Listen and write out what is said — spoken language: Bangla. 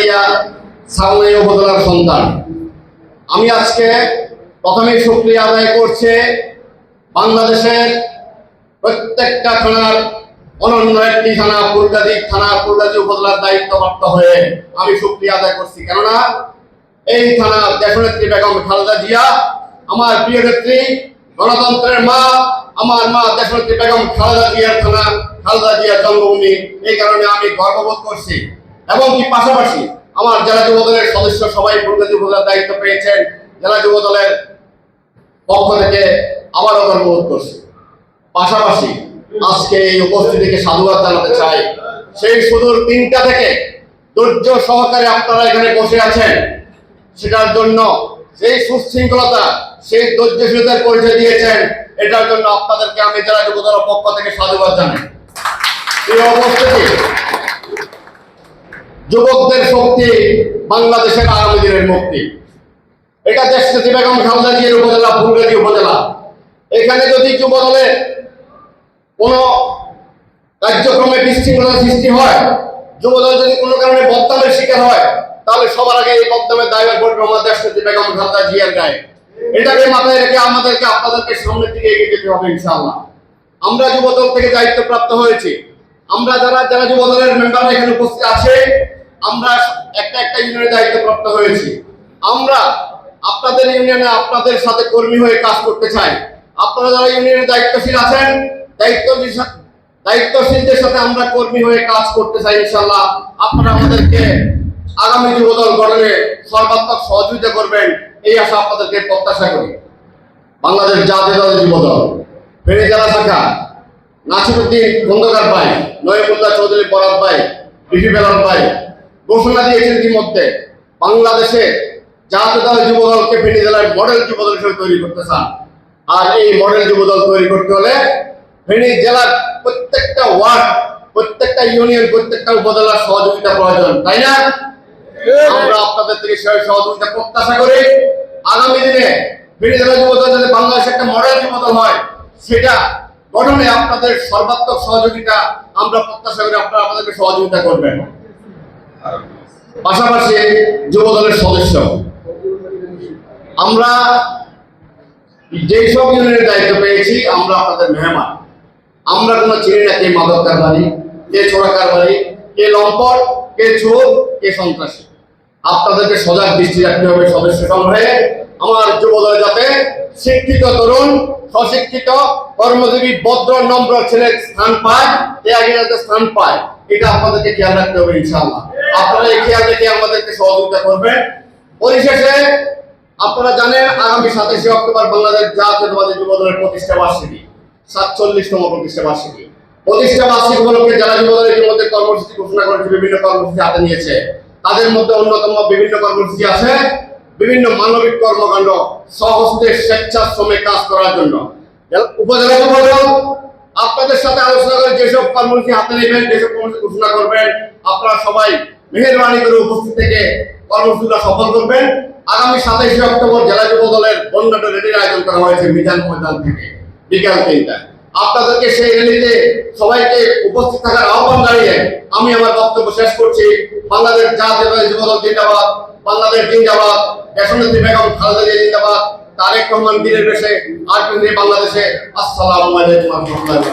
জিয়া সালনাই উপজেলার সন্তান। আমি আজকে প্রথমেই শুক্রিয়া আদায় করছে বাংলাদেশের প্রত্যেকটা থানার অনন্য একটি থানা, ফুলগাজী থানা, ফুলগাজী উপজেলার দায়িত্বপ্রাপ্ত হয়ে আমি শুক্রিয়া আদায় করছি। কেননা এই থানা দেশনেত্রী বেগম খালেদা জিয়া, আমার প্রিয় নেত্রী, গণতন্ত্রের মা, আমার মা দেশনেত্রী বেগম খালেদা জিয়ার থানা, খালেদা জিয়ার জন্মভূমি, এই কারণে আমি গর্ববোধ করছি। এবং কি পাশাপাশি আমার জেলা যুব দলের সদস্য সবাই ফুলগাজী উপজেলার দায়িত্ব পেয়েছেন। জেলা যুব দলের পক্ষ থেকে আবারও গর্ববোধ করছি। পাশাপাশি আজকে এই উপস্থিতিকে সাধুবাদ জানাতে চাই। সেই সুদূর তিনটা থেকে ধৈর্য সহকারে আপনারা এখানে বসে আছেন, সেটার জন্য সেই সুশৃঙ্খলতা, সেই ধৈর্যশীলতার পরিচয় দিয়েছেন, এটার জন্য আপনাদেরকে আমি জেলা যুবদল পক্ষ থেকে সাধুবাদ জানাই। এই উপস্থিতি যুবকদের শক্তি বাংলাদেশের আগামী দিনের মুক্তি। এটা দেশনেত্রী বেগম খালেদা জিয়ার উপজেলা, ফুলগাজী উপজেলা। এখানে যদি যুব দলের কোন কার্যক্রমে বিশৃঙ্খলা সৃষ্টি হয় যুব দল যদি কোনো কারণে বদনামের শিকার হয়, তাহলে সবার আগে এই বদনামের দায়ভার পড়বে আমার দেশনেত্রী বেগম খালেদা জিয়ার গায়ে। এটাকে মাথায় রেখে আমাদেরকে, আপনাদেরকে সামনের দিকে এগিয়ে যেতে হবে ইনশাআল্লাহ। আমরা যুব দল থেকে দায়িত্বপ্রাপ্ত হয়েছি। আমরা যারা যারা যুব দলের মেম্বার এখানে উপস্থিত আছে আমরা একটা একটা ইউনিয়নের দায়িত্বপ্রাপ্ত হয়েছি। আমরা আপনাদের ইউনিয়নে আপনাদের সাথে কর্মী হয়ে কাজ করতে চাই। আপনারা যারা ইউনিয়নের দায়িত্বশীল আছেন, দায়িত্বশীল দায়িত্বশীলদের সাথে আমরা কর্মী হয়ে কাজ করতে চাই ইনশাল্লাহ আপনারা আমাদেরকে আগামী যুবদল গঠনে সর্বাত্মক সহযোগিতা করবেন, এই আশা আপনাদেরকে প্রত্যাশা করি। বাংলাদেশ জাতীয় দল যুবদল, ফেনী জেলা শাখা, নাসিরুদ্দিন খন্দকার ভাই নয়মুল্লাহ চৌধুরী বরাদ ভাই বিপি বেলাল ভাই ঘোষণা দিয়েছেন ইতিমধ্যে, বাংলাদেশে জাতীয় দল যুবদলকে ফেনী জেলার মডেল যুবদল হিসেবে তৈরি করতে চান। আর এই মডেল যুবদল তৈরি করতে হলে ফেনী জেলার প্রত্যেকটা ওয়ার্ড, প্রত্যেকটা ইউনিয়ন, প্রত্যেকটা উপজেলার সহযোগিতা প্রয়োজন, তাই না? আমরা আপনাদের থেকে সহযোগিতা প্রত্যাশা করি। আগামী দিনে ফেনী জেলা যুবদল যাতে বাংলাদেশে একটা মডেল যুবদল হয়, সেটা গঠনে আপনাদের সর্বাত্মক সহযোগিতা আমরা প্রত্যাশা করি, আপনারা আমাদেরকে সহযোগিতা করবেন। পাশাপাশি যুব দলের সদস্য। আমরা যেই সব ইউনিয়নের দায়িত্ব পেয়েছি, আমরা আপনাদের মেহমান। আমরা কোনো চিনি না কে মাদক কারবারি, কে ছোড়া কারবারি, কে লম্পট, কে চোর, কে সন্ত্রাসী। আপনাদেরকে সজাগ দৃষ্টি রাখতে হবে সদস্য সংগ্রহে। আমার যুব দলে যাতে শিক্ষিত তরুণ স্বশিক্ষিত কর্মজীবী, ভদ্র, নম্র ছেলে স্থান পায় ত্যাগী যাতে স্থান পায়। এটা আপনাদেরকে খেয়াল রাখতে হবে ইনশাআল্লাহ। আপনারা এই খেয়াল রেখে আমাদেরকে সহযোগিতা করবেন। পরিশেষে, আপনারা জানেন আগামী সাতাশে অক্টোবর বাংলাদেশ জাতীয়তাবাদী যুব দলের প্রতিষ্ঠা বার্ষিকী, সাতচল্লিশতম প্রতিষ্ঠা বার্ষিকী। প্রতিষ্ঠা বার্ষিকী উপলক্ষে যারা যুব দলের ইতিমধ্যে কর্মসূচি ঘোষণা করেছে, বিভিন্ন কর্মসূচি হাতে নিয়েছে, তাদের মধ্যে অন্যতম বিভিন্ন কর্মসূচি আছে। বিভিন্ন মানবিক কর্মকাণ্ড, সহস্তে স্বেচ্ছাশ্রমে কাজ করার জন্য। উপজেলা যুব আপনাদের সাথে আলোচনা করে যেসব কর্মসূচি হাতে নেবেন, যেসব কর্মসূচি ঘোষণা করবেন, আপনারা সবাই মেহরবানি করে উপস্থিত থেকে কর্মসূচিটা সফল করবেন। আগামী সাতাইশে অক্টোবর জেলা যুব দলের বন্যাটা রেলির আয়োজন করা হয়েছে মিজান ময়দান থেকে, বিকাল তিনটায়। আপনাদেরকে সেই রেলিতে সবাইকে উপস্থিত থাকার আহ্বান জানিয়ে আমি আমার বক্তব্য শেষ করছি। বাংলাদেশ জাতীয় যুব দল জিন্দাবাদ, বাংলাদেশ জিন্দাবাদ, দেশনেত্রী বেগম খালেদা জিন্দাবাদ তারেক রহমান বীরের বেশে আর বাংলাদেশে। আসসালামু আলাইকুম রাহমাতুল্লাহি।